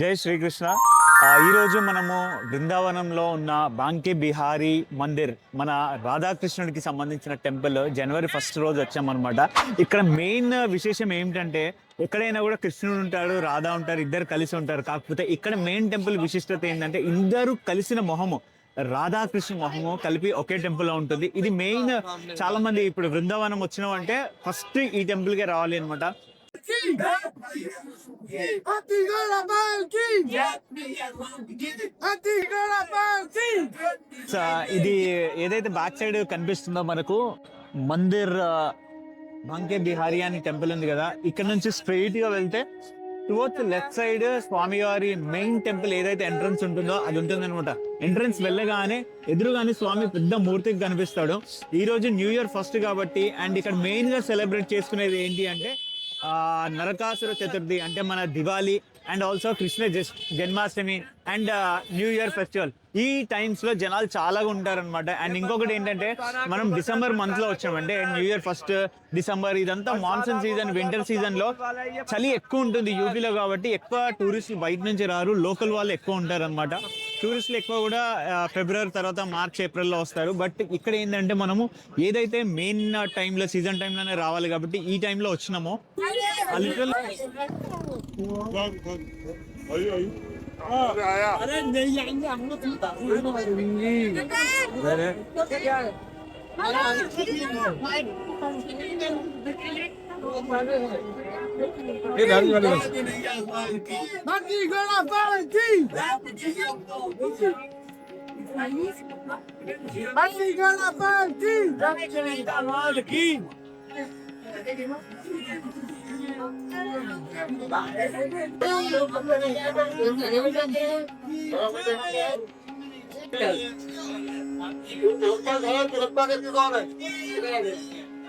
జై శ్రీకృష్ణ. ఈరోజు మనము బృందావనంలో ఉన్న బాంకే బిహారీ మందిర్ మన రాధాకృష్ణుడికి సంబంధించిన టెంపుల్ జనవరి ఫస్ట్ రోజు వచ్చామన్నమాట. ఇక్కడ మెయిన్ విశేషం ఏమిటంటే ఎక్కడైనా కూడా కృష్ణుడు ఉంటాడు రాధా ఉంటారు ఇద్దరు కలిసి ఉంటారు. కాకపోతే ఇక్కడ మెయిన్ టెంపుల్ విశిష్టత ఏంటంటే ఇద్దరు కలిసిన మొహము రాధాకృష్ణ మొహము కలిపి ఒకే టెంపుల్లో ఉంటుంది. ఇది మెయిన్ చాలా మంది ఇప్పుడు బృందావనం వచ్చినామంటే ఫస్ట్ ఈ టెంపుల్ కే రావాలి అనమాట Antigona Banki! Antigona Banki! ఇది ఏదైతే బ్యాక్ సైడ్ కనిపిస్తుందో మనకు మందిర్ బంకే బిహారీ అని టెంపుల్ ఉంది కదా ఇక్కడ నుంచి స్ట్రైట్గా వెళ్తే టువర్డ్స్ లెఫ్ట్ సైడ్ స్వామివారి మెయిన్ టెంపుల్ ఏదైతే ఎంట్రన్స్ ఉంటుందో అది ఉంటుంది అనమాట ఎంట్రన్స్ వెళ్ళగానే ఎదురుగానే స్వామి పెద్ద మూర్తికి కనిపిస్తాడు ఈ రోజు న్యూ ఇయర్ ఫస్ట్ కాబట్టి అండ్ ఇక్కడ మెయిన్గా సెలబ్రేట్ చేసుకునేది ఏంటి అంటే నరకాసుర చతుర్థి అంటే మన Diwali and also Krishna Janmashtami and new year festival ఈ టైమ్స్లో జనాలు చాలా ఉంటారన్నమాట. అండ్ ఇంకొకటి ఏంటంటే మనం డిసెంబర్ మంత్లో వచ్చామంటే న్యూ ఇయర్ ఫస్ట్ డిసెంబర్ ఇదంతా మాన్సూన్ సీజన్ వింటర్ సీజన్లో చలి ఎక్కువ ఉంటుంది యూపీలో కాబట్టి ఎక్కువ టూరిస్టులు బయట నుంచి రారు లోకల్ వాళ్ళు ఎక్కువ ఉంటారన్నమాట. టూరిస్టులు ఎక్కువ కూడా ఫిబ్రవరి తర్వాత మార్చ్ ఏప్రిల్లో వస్తారు బట్ ఇక్కడ ఏంటంటే మనము ఏదైతే మెయిన్ టైంలో సీజన్ టైంలోనే రావాలి కాబట్టి ఈ టైంలో వచ్చినామో Hey, that's what it is. Monkey, ik to Valentine! Monkey, ik to Valentine! ik ik!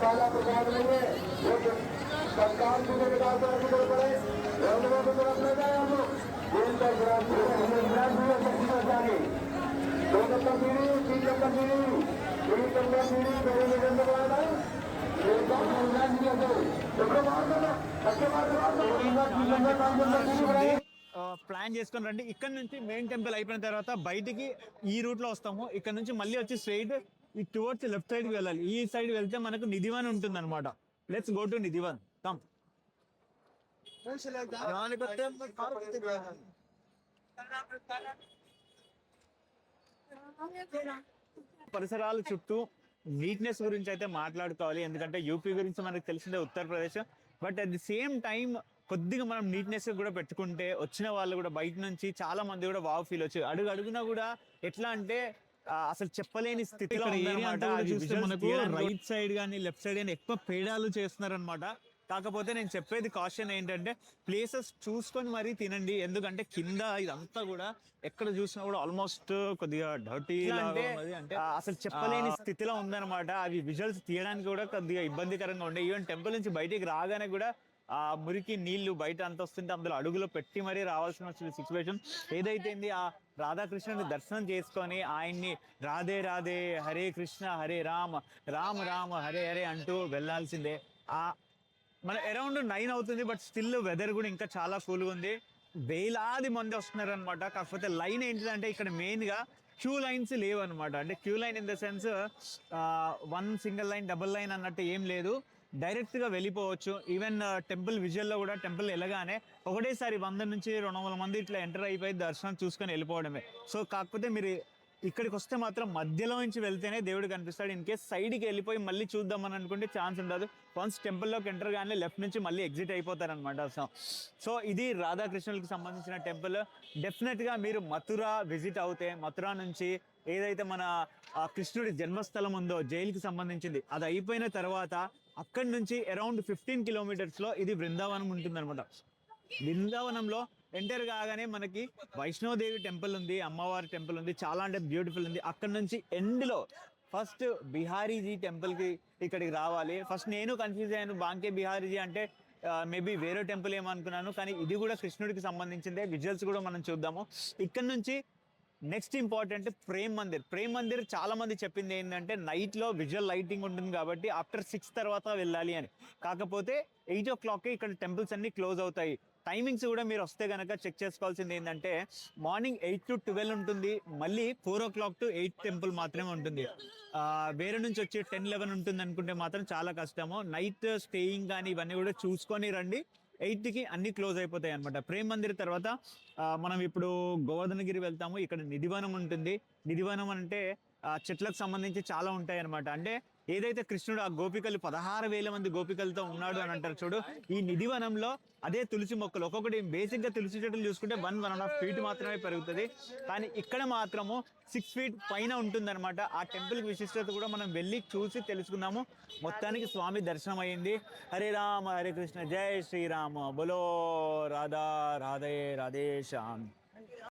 काला प्रसाद नहीं है वो जो सरकार को के पास आगे बढ़ पड़े रेलवे ప్లాన్ చేసుకొని రండి. ఇక్కడ నుంచి మెయిన్ టెంపుల్ అయిపోయిన తర్వాత బయటికి ఈ రూట్లో వస్తాము. ఇక్కడ నుంచి మళ్ళీ వచ్చి స్ట్రైట్ ఈ టువర్డ్స్ లెఫ్ట్ సైడ్కి వెళ్ళాలి. ఈ సైడ్ వెళ్తే మనకు నిధివన్ ఉంటుంది అనమాట let's go to Nidhivan come పరిసరాల చుట్టూ నీట్నెస్ గురించి అయితే మాట్లాడుకోవాలి. ఎందుకంటే యూపీ గురించి మనకు తెలిసిందే Uttar Pradesh. But at the same time కొద్దిగా మనం నీట్నెస్ కూడా పెట్టుకుంటే వచ్చిన వాళ్ళు కూడా బయట నుంచి చాలా మంది కూడా వావ్ ఫీల్ వచ్చి అడుగు అడుగునా కూడా ఎట్లా అంటే అసలు చెప్పలేని స్థితిలో రైట్ సైడ్ కానీ లెఫ్ట్ సైడ్ కానీ ఎక్కువ పేడాలు చేస్తున్నారనమాట కాకపోతే నేను చెప్పేది కాషన్ ఏంటంటే ప్లేసెస్ చూసుకొని మరీ తినండి. ఎందుకంటే కింద ఇదంతా కూడా ఎక్కడ చూసినా కూడా ఆల్మోస్ట్ కొద్దిగా డర్టీ అంటే అసలు చెప్పలేని స్థితిలో ఉందన్నమాట. అవి విజువల్స్ తీయడానికి కూడా కొద్దిగా ఇబ్బందికరంగా ఉండే. ఈవెన్ టెంపుల్ నుంచి బయటికి రాగానే కూడా ఆ మురికి నీళ్ళు బయట అంత వస్తుంటే అందులో అడుగులో పెట్టి మరీ రావాల్సిన వచ్చిన సిచ్యువేషన్ ఏదైతే ఆ రాధాకృష్ణుని దర్శనం చేసుకొని ఆయన్ని రాధే రాధే హరే కృష్ణ హరే రామ రామ రామ హరే హరే అంటూ వెళ్ళాల్సిందే. ఆ మన అరౌండ్ నైన్ అవుతుంది బట్ స్టిల్ వెదర్ కూడా ఇంకా చాలా కూల్గా ఉంది. వేలాది మంది వస్తున్నారు అనమాట కాకపోతే లైన్ ఏంటిదంటే ఇక్కడ మెయిన్గా క్యూ లైన్స్ లేవు అనమాట అంటే queue line in the sense one single line double line అన్నట్టు ఏం లేదు. డైరెక్ట్గా వెళ్ళిపోవచ్చు. ఈవెన్ టెంపుల్ విజువల్లో కూడా టెంపుల్ వెళ్ళగానే ఒకటేసారి వంద నుంచి రెండు వందల మంది ఇట్లా ఎంటర్ అయిపోయి దర్శనం చూసుకొని వెళ్ళిపోవడమే. సో కాకపోతే మీరు ఇక్కడికి వస్తే మాత్రం మధ్యలో నుంచి వెళ్తేనే దేవుడు కనిపిస్తాడు. ఇన్ కేస్ సైడ్కి వెళ్ళిపోయి మళ్ళీ చూద్దామని అనుకుంటే ఛాన్స్ ఉండదు. వన్స్ టెంపుల్లోకి ఎంటర్ కానీ లెఫ్ట్ నుంచి మళ్ళీ ఎగ్జిట్ అయిపోతారనమాట సో సో ఇది రాధాకృష్ణులకి సంబంధించిన టెంపుల్ డెఫినెట్గా మీరు మథుర విజిట్ అవుతే మథుర నుంచి ఏదైతే మన ఆ కృష్ణుడి జన్మస్థలం ఉందో జైలుకి సంబంధించింది అది అయిపోయిన తర్వాత అక్కడి నుంచి అరౌండ్ ఫిఫ్టీన్ కిలోమీటర్స్లో ఇది బృందావనం ఉంటుందన్నమాట. బృందావనంలో ఎంటర్ కాగానే మనకి వైష్ణోదేవి టెంపుల్ ఉంది అమ్మవారి టెంపుల్ ఉంది చాలా అంటే బ్యూటిఫుల్ ఉంది. అక్కడ నుంచి ఎండ్లో ఫస్ట్ బిహారీజీ టెంపుల్కి ఇక్కడికి రావాలి. ఫస్ట్ నేను కన్ఫ్యూజ్ అయ్యాను బాంకే బిహారీజీ అంటే మేబీ వేరే టెంపుల్ ఏమనుకున్నాను కానీ ఇది కూడా కృష్ణుడికి సంబంధించిందే. విజువల్స్ కూడా మనం చూద్దాము. ఇక్కడ నుంచి నెక్స్ట్ ఇంపార్టెంట్ ప్రేమ్ మందిర్ ప్రేమ్ మందిర్ చాలా మంది చెప్పింది ఏంటంటే నైట్లో విజువల్ లైటింగ్ ఉంటుంది కాబట్టి ఆఫ్టర్ సిక్స్ తర్వాత వెళ్ళాలి అని. కాకపోతే ఎయిట్ ఓ క్లాక్కి ఇక్కడ టెంపుల్స్ అన్నీ క్లోజ్ అవుతాయి. టైమింగ్స్ కూడా మీరు వస్తే కనుక చెక్ చేసుకోవాల్సింది ఏంటంటే మార్నింగ్ ఎయిట్ టు ట్వెల్వ్ ఉంటుంది. మళ్ళీ four o'clock to eight temple మాత్రమే ఉంటుంది. వేరే నుంచి వచ్చి టెన్ లెవెన్ ఉంటుంది అనుకుంటే మాత్రం చాలా కష్టము. నైట్ స్టేయింగ్ కానీ ఇవన్నీ కూడా చూసుకొని రండి. ఎయిత్కి అన్ని క్లోజ్ అయిపోతాయి అనమాట ప్రేమ్ మందిర్ తర్వాత మనం ఇప్పుడు గోవర్ధనగిరి వెళ్తాము. ఇక్కడ నిధివనం ఉంటుంది. నిధివనం అంటే చెట్లకు సంబంధించి చాలా ఉంటాయి అనమాట అంటే ఏదైతే కృష్ణుడు ఆ గోపికలు పదహారు వేల మంది గోపికలతో ఉన్నాడు అని అంటారు చూడు ఈ నిధివనంలో అదే తులసి మొక్కలు ఒక్కొక్కటి బేసిక్గా తులసి చెట్లు చూసుకుంటే one one and half feet మాత్రమే పెరుగుతుంది. కానీ ఇక్కడ మాత్రము సిక్స్ ఫీట్ పైన ఉంటుందన్నమాట. ఆ టెంపుల్ విశిష్టత కూడా మనం వెళ్ళి చూసి తెలుసుకున్నాము మొత్తానికి స్వామి దర్శనం అయింది హరే రామ హరే కృష్ణ జై శ్రీరామ. బలో రాధా రాధే రాధే శ్యామ్.